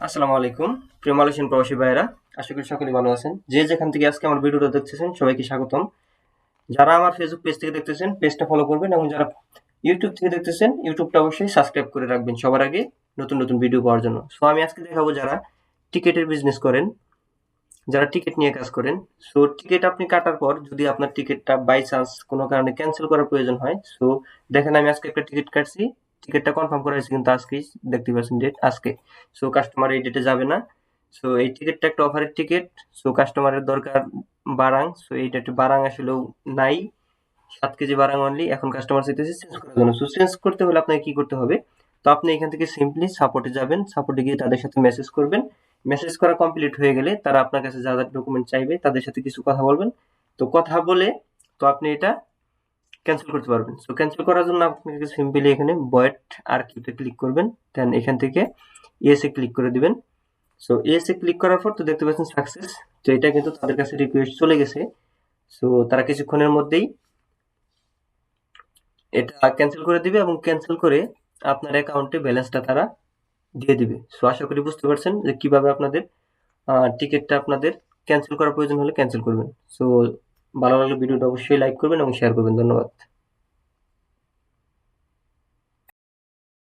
আসসালামু আলাইকুম, প্রিয় মালয়েশিয়ান প্রবাসী ভাইয়েরা, আশা করি সকলে ভালো আছেন। যে যেখান থেকে আজকে আমার ভিডিওটা দেখতেছেন, সবাইকে স্বাগতম। যারা আমার ফেসবুক পেজ থেকে দেখতেছেন পেজটা ফলো করবেন এবং যারা ইউটিউব থেকে দেখতেছেন ইউটিউবটা অবশ্যই সাবস্ক্রাইব করে রাখবেন সবার আগে নতুন নতুন ভিডিও পাওয়ার জন্য। সো আমি আজকে দেখাবো যারা টিকেটের বিজনেস করেন, যারা টিকিট নিয়ে কাজ করেন। সো টিকিট আপনি কাটার পর যদি আপনার টিকিটটা বাই চান্স কোনো কারণে ক্যান্সেল করার প্রয়োজন হয় সো দেখেন আমি আজকে একটা টিকিট কাটছি। টিকিটটা কনফার্ম করা হয়েছে কিন্তু আজকেই দেখতে পাচ্ছেন ডেট আজকে। সো কাস্টমার এই ডেটে যাবে না। সো এই টিকিটটা একটা অফারের টিকিট সো কাস্টমারের দরকার বারাং। সো এইটা একটু বারাং আসলেও নাই। সাত কেজি বারাং অনলি এখন কাস্টমার চাইতেছে চেঞ্জ করার জন্য। সো চেঞ্জ করতে হলে আপনাকে কি করতে হবে? তো আপনি এখান থেকে সিম্পলি সাপোর্টে যাবেন। সাপোর্টে গিয়ে তাদের সাথে মেসেজ করবেন। মেসেজ করা কমপ্লিট হয়ে গেলে তারা আপনার কাছে যা যা ডকুমেন্ট চাইবে তাদের সাথে কিছু কথা বলবেন। তো কথা বলে তো আপনি এটা ক্যান্সেল করতে পারবেন। সো ক্যান্সেল করার জন্য আপনাকে সিম্পলি এখানে বয়েট আর কিউতে ক্লিক করবেন। দেন এখান থেকে ইএসএ ক্লিক করে দিবেন। সো ইএসএ ক্লিক করার পর তো দেখতে পাচ্ছেন সাকসেস তো এটা কিন্তু তাদের কাছে রিকোয়েস্ট চলে গেছে। সো তারা কিছুক্ষণের মধ্যেই এটা ক্যান্সেল করে দিবে এবং ক্যান্সেল করে আপনার অ্যাকাউন্টে ব্যালেন্সটা তারা দিয়ে দিবে। সো আশা করি বুঝতে পারছেন যে কীভাবে আপনাদের টিকিটটা আপনাদের ক্যান্সেল করার প্রয়োজন হলে ক্যান্সেল করবেন। সো ভালো লাগলে ভিডিওটা অবশ্যই লাইক করবেন এবং শেয়ার করবেন। ধন্যবাদ।